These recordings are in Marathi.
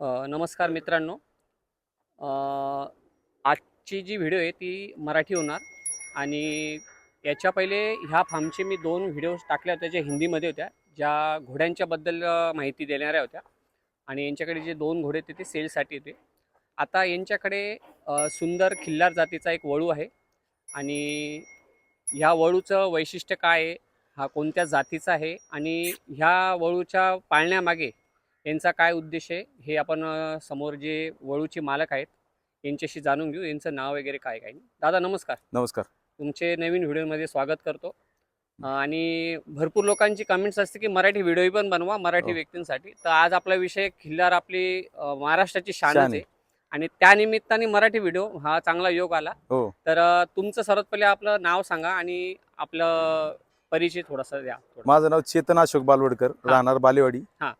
नमस्कार मित्रांनो. आजची जी व्हिडिओ आहे ती मराठी होणार आणि याच्या पहिले ह्या फार्मचे मी दोन व्हिडिओ टाकल्या होत्या ज्या हिंदीमध्ये होत्या ज्या घोड्यांच्याबद्दल माहिती देणाऱ्या होत्या. आणि यांच्याकडे जे दोन घोडे होते ते सेलसाठी होते आता यांच्याकडे सुंदर खिल्लार जातीचा एक वळू आहे आणि ह्या वळूचं वैशिष्ट्य काय आहे? हा कोणत्या जातीचा आहे? आणि ह्या वळूच्या पाळण्यामागे यांचा काय उद्देश आहे हे आपण समोर जे वळूचे मालक आहेत यांच्याशी जाणून घेऊ यांचं नाव वगैरे काय काय दादा नमस्कार नमस्कार तुमचे नवीन व्हिडिओमध्ये स्वागत करतो आणि भरपूर लोकांची कमेंट्स असते की मराठी व्हिडिओ पण बनवा मराठी हो. व्यक्तींसाठी तर आज आपला विषय खिल्लार आपली महाराष्ट्राची शान आहे. आणि त्यानिमित्ताने मराठी व्हिडिओ हा चांगला योग आला हो तर तुमचं सर्वात पहिले आपलं नाव सांगा आणि आपलं परिचय थोडासा द्या. माझं नाव चेतन अशोक बालवडकर. राहणार बालेवाडी हा.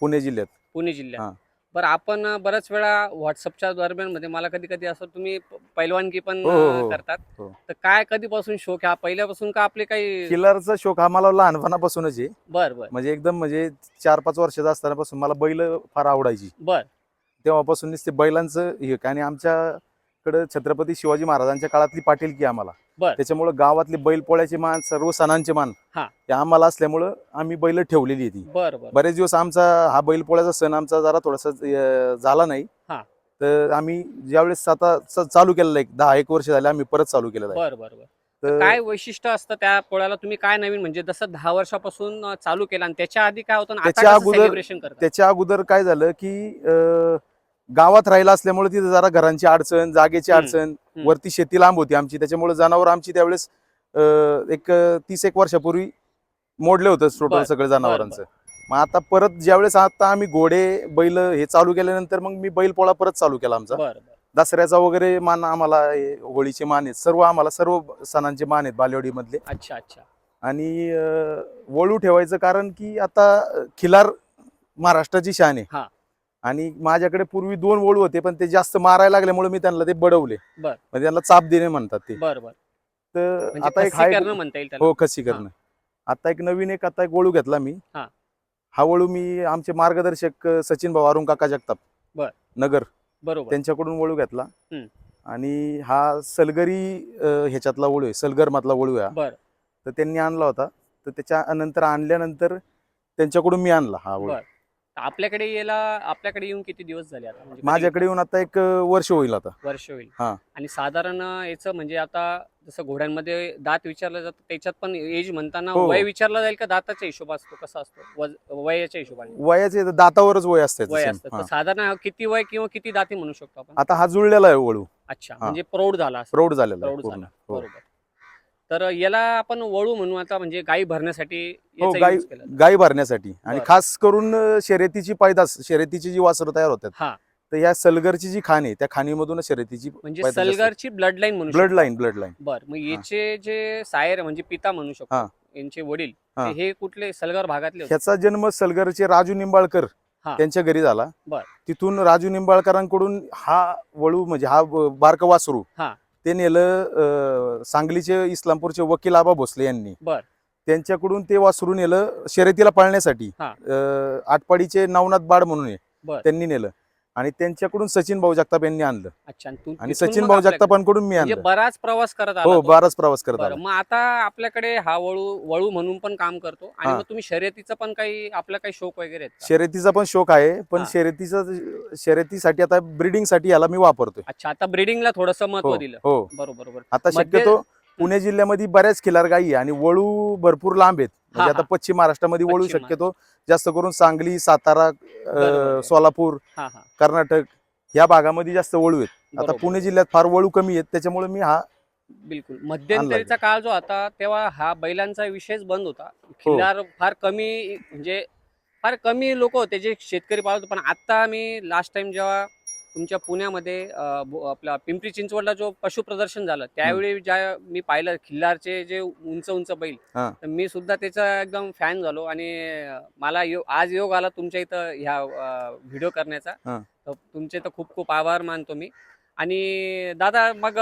पुणे जिल्ह्यात. पुणे हा. जिल्ह्यात बरं आपण बऱ्याच वेळा व्हॉट्सअपच्या दरम्यानमध्ये मला कधी कधी असं तुम्ही प- पैलवानगी पण हो, हो, अ, हो. करतात. हो. तर काय कधीपासून शौक हा पहिल्यापासून का आपले काही किल्लारचा शौक हा मला लहानपणापासूनच आहे. बर बर. म्हणजे एकदम म्हणजे चार पाच वर्षाचा असतानापासून मला बैल फार आवडायची. बर. तेव्हापासून ते बैलांचं हे आणि आमच्याकडे छत्रपती शिवाजी महाराजांच्या काळातली पाटीलकी आम्हाला. बर. त्याच्यामुळे गावातले बैल पोळ्याचे मान सर्व सणांचे मान हा. आम्हाला असल्यामुळं आम्ही बैल ठेवलेली आहे ती बर बर. बरेच दिवस आमचा हा बैल पोळ्याचा सण आमचा जरा थोडासा झाला नाही. हा. तर आम्ही ज्यावेळेस आता चालू केलेला आहे एक दहा एक वर्ष झाले आम्ही परत चालू केलेला आहे. काय वैशिष्ट्य असतं त्या पोळ्याला? तुम्ही काय नवीन म्हणजे जसं दहा वर्षापासून चालू केलं आणि त्याच्या आधी काय होतं त्याच्या अगोदर- त्याच्या अगोदर काय झालं की गावात राहिला असल्यामुळे तिथे जरा घरांची अडचण जागेची. अडचण. वरती शेती लांब होती आमची. त्याच्यामुळे जनावर आमची त्यावेळेस एक तीस एक वर्षापूर्वी मोडले होतं टोटल सगळं जनावरांचं. मग आता परत ज्यावेळेस आता आम्ही घोडे बैल हे चालू केल्यानंतर मग मी बैल पोळा परत चालू केला आमचा. दसऱ्याचा वगैरे मान आम्हाला होळीचे मान आहेत. सर्व आम्हाला सर्व सणांचे मान आहेत बालेवाडी मधले अच्छा अच्छा. आणि वळू ठेवायचं कारण की आता खिलार महाराष्ट्राची शान. आहे. आणि माझ्याकडे पूर्वी दोन वळू होते पण ते जास्त मारायला लागल्यामुळे मी त्यांना ते बडवले. बर. म्हणजे त्यांना चाप देणे म्हणतात ते. बर बर. तर म्हणजे आता एक हा एक- करणं म्हणता येईल त्याला. हो खसी करणं आता एक नवीन एक आता एक वळू घेतला मी. हा. हा वळू मी आमचे मार्गदर्शक अं, सचिन भाऊ अरुण काका जगताप. बर. नगर. बरोबर. त्यांच्याकडून वळू घेतला. हम्म. आणि हा सलगरी अं, ह्याच्यातला वळू आहे सलगर मधला वळू आहे हा. बर. तर त्यांनी आणला होता. तर त्याच्या नंतर आणल्यानंतर त्यांच्याकडून मी आणला हा वळू बर. आपल्याकडे याला आपल्याकडे येऊन किती दिवस झाले आता? म्हणजे माझ्याकडे येऊन आता एक वर्ष होईल आता. वर्ष होईल. हा. आणि साधारण याचं म्हणजे आता जसं घोड्यांमध्ये दात विचारलं जातं त्याच्यात पण एज म्हणताना हो. वय विचारलं जाईल का दाताचा हिशोब असतो कसा असतो? वज- वयाच्या हिशोबाने. वयाचे दातावरच वय असते वय. असतं. हा. तर साधारण किती वय किंवा किती दाती म्हणू शकतो आपण? आता हा जुळलेला आहे वळू. अच्छा. म्हणजे प्रौढ झाला प्रौढ झालेला आहे प्रौढ पूर्ण. झाला. हो. बरोबर. तर याला आपण वळू म्हणू आता म्हणजे गाई भरण्यासाठी हो याचा गाई use केला जातो. गाई भरण्यासाठी आणि बरं. खास करून अं, शर्यतीची पैदास शर्यतीची जी वासरं तयार होतात हा तर या सलगरची जी खाण आहे त्या खाणीमधून शर्यतीची म्हणजे. सलगरची ब्लड लाईन म्हणू ब्लड. लाईन ब्लड लाईन बर मग याचे जे सायर म्हणजे पिता म्हणू शकतो हा. यांचे वडील हा. हे कुठले सलगर भागातले होते? ह्याचा जन्म सलगरचे राजू निंबाळकर हा. त्यांच्या घरी झाला बर. तिथून राजू निंबाळकरांकडून हा वळू म्हणजे हा ब- बारकं वासरू हा. ते नेलं अं, सांगलीचे इस्लामपूरचे वकील आबा भोसले यांनी बर. त्यांच्याकडून ते वासरू नेलं शर्यतीला पाळण्यासाठी. अं, आटपाडीचे नवनाथ बाड म्हणून आहे बर. त्यांनी नेलं आणि त्यांच्याकडून सचिन भाऊ जगताप यांनी आणलं. अच्छा आणि तू- आणि तिथून सचिन मग भाऊ आपल्याकडे- जगतापांकडून मी म्हणजे आणलं. बराच प्रवास करत आला हो तो. बाराच प्रवास करत बरं आला. मग आता आपल्याकडे हा वळू वळू म्हणून पण काम करतो. आणि हा. मग तुम्ही शर्यतीचं पण काही आपला काही शौक वगैरे आहेत का? शर्यतीचा पण शौक आहे पण हा. शर्यतीचा शर्यतीसाठी आता ब्रिडिंगसाठी याला मी वापरतोय. अच्छा आता ब्रीडिंगला थोडस महत्त्व हो दिलं. हो. बरोबर बरोबर. आता मध्ये- शक्यतो पुणे जिल्ह्यामध्ये बऱ्याच खिलार गायी आहे आणि वळू भरपूर लांब आहेत म्हणजे हा, आता हा. पश्चिम महाराष्ट्रामध्ये वळू पश्चिम शक्यतो जास्त करून सांगली सातारा बरोबर. सोलापूर हा हा कर्नाटक या भागामध्ये जास्त वळू आहेत आता बरोबर. पुणे जिल्ह्यात फार वळू कमी आहेत त्याच्यामुळे मी हा बिलकुल मध्यंतरीचा काळ जो होता तेव्हा हा बैलांचा विषयच बंद होता हो. खिल्लार फार कमी म्हणजे फार कमी लोक होते जे शेतकरी पाळत होते. पण आता मी लास्ट टाइम जेव्हा तुमच्या पुण्यामध्ये आपला पिंपरी चिंचवडला जो पशु प्रदर्शन झालं त्यावेळी ज्या मी पाहिलं खिल्लारचे जे उंच उंच बैल. तर मी सुद्धा त्याचा एकदम फॅन झालो आणि मला यो आज योग आला तुमच्या इथं ह्या व्हिडिओ करण्याचा. तर तुमचे तर खूप खूप आभार मानतो मी आणि दादा मग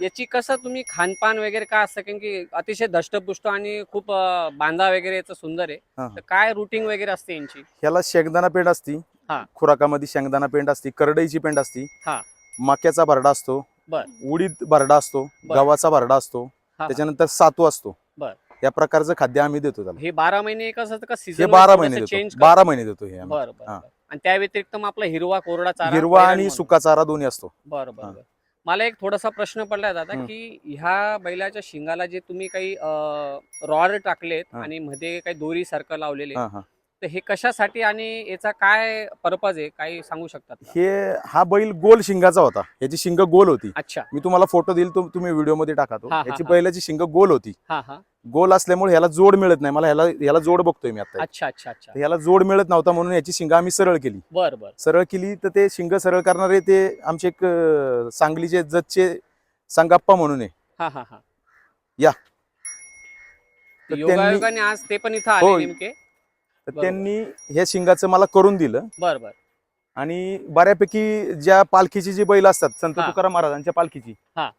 याची कसं तुम्ही खानपान वगैरे काय असतं कारण की अतिशय धष्टपुष्ट आणि खूप बांधा वगैरे याचं सुंदर आहे. तर काय रुटीन वगैरे असते यांची ह्याला शेंगदाणा पेंड असती हा. खुराकामध्ये शेंगदाणा पेंड असते करडईची पेंड असती हा. मक्याचा भरडा असतो बर. उडीद भरडा असतो बर. गव्हाचा भरडा असतो हा. त्याच्यानंतर सातू असतो बर. या प्रकारचं खाद्य आम्ही देतो त्याला हे बारा महिने असतं का हे सीझन बारा महिने चेंज देतो बारा महिने देतो हे आम्ही. बरं बरं हा. बरं. आणि त्या व्यतिरिक्त मग आपला हिरवा कोरडा चारा हिरवा आणि. सुका चारा दोन्ही असतो बरं बरं हा. बरं मला एक थोडासा प्रश्न पडलाय दादा हं. की ह्या बैलाच्या शिंगाला जे तुम्ही काही रॉड टाकलेत हा. आणि मध्ये काही दोरी सारखं लावलेले हा हा तर हे कशासाठी आणि याचा काय पर्पज आहे? काही सांगू शकतात का? हे हा बैल गोल शिंगाचा होता. याची शिंग गोल होती. अच्छा. मी तुम्हाला फोटो देईल तो तुम्ही व्हिडिओमध्ये टाका तो. हा, हा, याची हा. बैलाची शिंग गोल होती. हा हा. गोल असल्यामुळे ह्याला जोड मिळत नाही. मला ह्याला ह्याला जोड बघतोय मी आता. अच्छा अच्छा अच्छा. ह्याला जोड मिळत नव्हता म्हणून याची शिंग आम्ही सरळ केली. बर बर. सरळ केली तर ते शिंग सरळ करणारे ते आमचे एक अं, सांगलीचे जजचे संगाप्पा म्हणून आहे. हा हा हा. या. तर योगायोगाने आज ते पण इथं आले हो. नेमके. तर. त्यांनी ह्या शिंगाचं मला करून दिलं बर बर आणि बऱ्यापैकी ज्या पालखीची जी बैल असतात संत हा. तुकाराम महाराजांच्या पालखीची हा.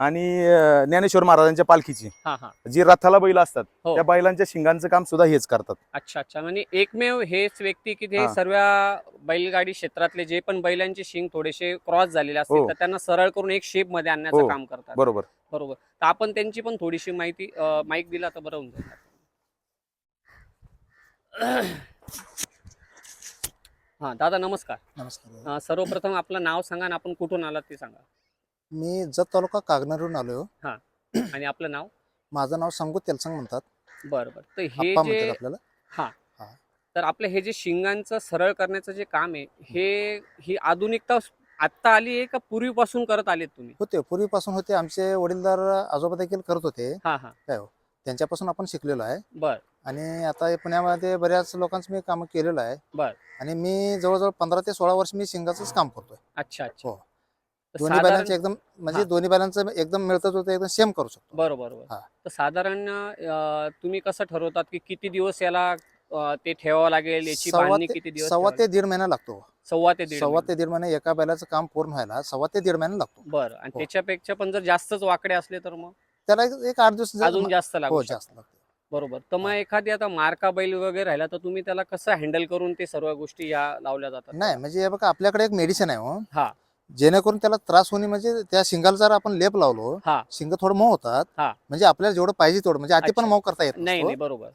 आणि अं, ज्ञानेश्वर महाराजांच्या पालखीची हा हा जी रथाला बैल असतात हो. त्या बैलांच्या शिंगांचं काम सुद्धा हेच करतात अच्छा अच्छा म्हणजे एकमेव हेच व्यक्ती की ते हा. सर्व बैलगाडी क्षेत्रातले जे पण बैलांचे शिंग थोडेसे क्रॉस झालेले असतील हो. तर त्यांना सरळ करून एक शेपमध्ये आणण्याचं हो. काम करतात बरोबर बरोबर तर आपण त्यांची पण थोडीशी माहिती माईक दिला तर बरं होऊन जाईल हा दादा नमस्कार. नमस्कार. अं, सर्वप्रथम आपलं नाव सांगा आणि आपण कुठून आलात ते सांगा. मी जत तालुका कागनरून आलोय आणि आपलं नाव? माझं नाव संगू तेलसंग म्हणतात. बरं बरं. तर हे आप्पा जे आपल्याला. हा. हा. तर आपलं हे जे शिंगांचं सरळ करण्याचं जे काम आहे हे ही आधुनिकता आत्ता आली आहे का पूर्वीपासून करत आलेत तुम्ही? होते पूर्वीपासून होते. आमचे वडीलदार आजोबा देखील करत होते. हा हा? त्यांच्यापासून आपण शिकलेलो आहे. बर. आणि आता पुण्यामध्ये बऱ्याच लोकांचं मी काम केलेलं आहे बर. आणि मी जवळजवळ पंधरा ते सोळा वर्ष मी शिंगाचंच काम करतोय अच्छा अच्छा हो. तर दोन्ही साधारण- बैलांचे एकदम म्हणजे हा. दोन्ही बैलांचं एकदम मिळतं जुळतं एकदम सेम करू शकतो बरोबर बरोबर हा. तर साधारण अं, तुम्ही कसं ठरवतात की किती दिवस याला अं, ते ठेवावं लागेल याची सव्वा बांधणी ते- किती दिवस सव्वा ठेवावी? ते दीड महिना लागतो सव्वा ते दीड सव्वा. ते दीड महिने एका बैलाचं काम पूर्ण व्हायला सव्वा ते दीड महिना लागतो बरं आणि हो. त्याच्यापेक्षा पण जर जास्तच वाकडे असले तर मग त्याला एक- एक आठ दिवस अजून जास्त लागू हो शकतं. जास्त लागतो बरोबर तर मग एखादी आता मार्का बैल वगैरे राहिला तर तुम्ही त्याला कसं हँडल करून ते सर्व गोष्टी या लावल्या जातात नाही म्हणजे हे बघा आपल्याकडे एक मेडिसिन आहे हो हा. जेणेकरून त्याला त्रास होणे म्हणजे त्या शिंगाला जर आपण लेप लावलो हा. शिंग थोडं मऊ होतात हा. म्हणजे आपल्याला जेवढं पाहिजे तेवढं म्हणजे अति पण अच्छा. मऊ करता येत नाही नसतो. बरोबर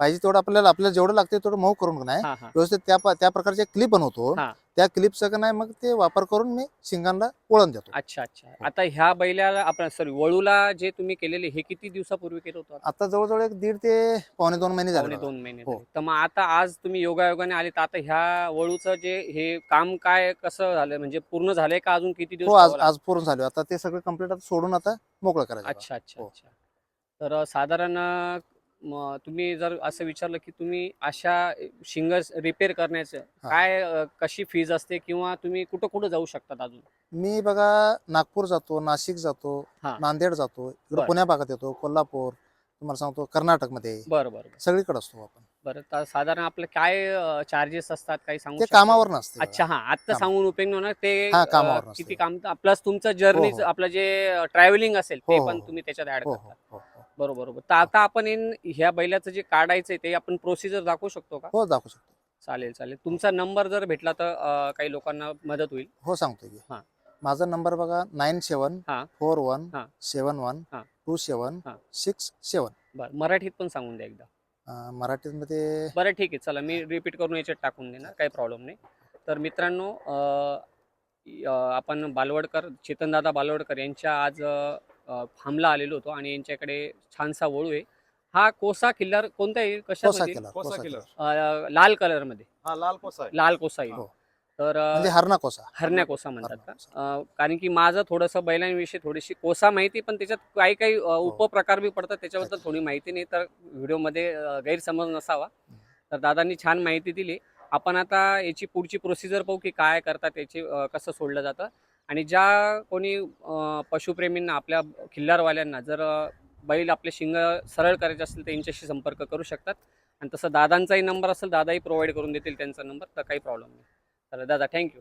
पाहिजे तेवढं आपल्याला आपल्याला जेवढं लागते तेवढं मऊ करून नाही. हा हा. व्यवस्थित त्या प- त्या प्रकारचे क्लिप बनवतो. हा. त्या क्लिपचं का नाही मग ते वापर करून मी शिंगांना वळण देतो. अच्छा अच्छा. आता ह्या बैलाला आपण सॉरी वळूला जे तुम्ही केलेले हे किती दिवसापूर्वी केलं होतं? आता जवळजवळ एक दीड ते पावणे दोन महिने पावणे झाले दोन महिने हो. झाले. तर मग आता आज तुम्ही योगायोगाने आले तर आता ह्या वळूचं जे हे काम काय कसं झालं? म्हणजे पूर्ण झालंय का अजून किती दिवस हो आज ठेवावं लागेल? आज पूर्ण झाले. आता ते सगळं कंप्लीट आता सोडून आता मोकळं करायचं अच्छा अच्छा हो. अच्छा. तर अं, साधारण अं, तुम्ही जर असं विचारलं की तुम्ही अशा शिंग रिपेअर करण्याचं. काय अं, कशी फीज असते किंवा तुम्ही कुठं कुठं जाऊ शकतात अजून मी बघा नागपूर जातो नाशिक जातो हा. नांदेड जातो इकडे बरं. पुण्या भागात येतो कोल्हापूर तुम्हाला सांगतो कर्नाटकमध्ये बरं बरं बरं सगळीकडे असतो आपण बरं तर साधारण आपलं काय चार्जेस असतात काही सांगू ते शकता? कामावर नसते अच्छा हा आता कामा- सांगून उपयोग नाही होणार ते हा, अं, कामावर. किती काम प्लस तुमचं जर्नी हो, हो. आपलं जे ट्रॅव्हलिंग असेल ते हो, हो, पण हो. तुम्ही त्याच्यात ऍड हो करता हो हो हो. बरोबर बरोबर. तर आता आपण इन- ह्या बैलाचं जे काढायचंय ते आपण प्रोसिजर दाखवू शकतो का? हो दाखवू शकतो. चालेल चालेल. तुमचा नंबर जर भेटला तर अं, काही लोकांना मदत होईल. हो सांगतो की. हा. माझा नंबर बघा नाईन सेवन हा. फोर वन हा. सेवन वन हा. टू सेवन हा. Six seven. बरं मराठीत पण सांगून द्या एकदा. मराठीमध्ये बरं ठीक आहे. चला मी रिपीट करून याच्यात टाकून देणार. काही प्रॉब्लेम नाही. तर मित्रांनो अं, आपण बालवडकर चेतनदादा बालवडकर यांच्या आज अं, फार्मला आलेलो होतो आणि यांच्याकडे छानसा वळू आहे. हा कोसा किल्लार कोणता आहे? कोसा कशा केला कोसा कोसा केला. केला. लाल कलरमध्ये हा लाल कोसा आहे. लाल कोसा येईल हो. तर अं, म्हणजे हरणा कोसा. हरण्या कोसा म्हणतात का. अं, कारण की माझं थोडंसं बैलांविषयी थोडीशी कोसा माहिती पण त्याच्यात काही काही अं, हो. उपप्रकार बी पडतात त्याच्याबद्दल थोडी माहिती नाही तर व्हिडिओमध्ये अं, गैरसमज नसावा. तर दादांनी छान माहिती दिली. आपण आता याची पुढची प्रोसिजर पाहू की काय करतात याची अं, कसं सोडलं जातं. आणि ज्या कोणी पशुप्रेमींना आपल्या खिल्लारवाल्यांना जर बैल आपले शिंग सरळ करायचे असतील तर यांच्याशी संपर्क करू शकतात. आणि तसं दादांचाही नंबर असेल दादाही प्रोव्हाइड करून देतील त्यांचा नंबर तर काही प्रॉब्लेम नाही. तर दादा थँक्यू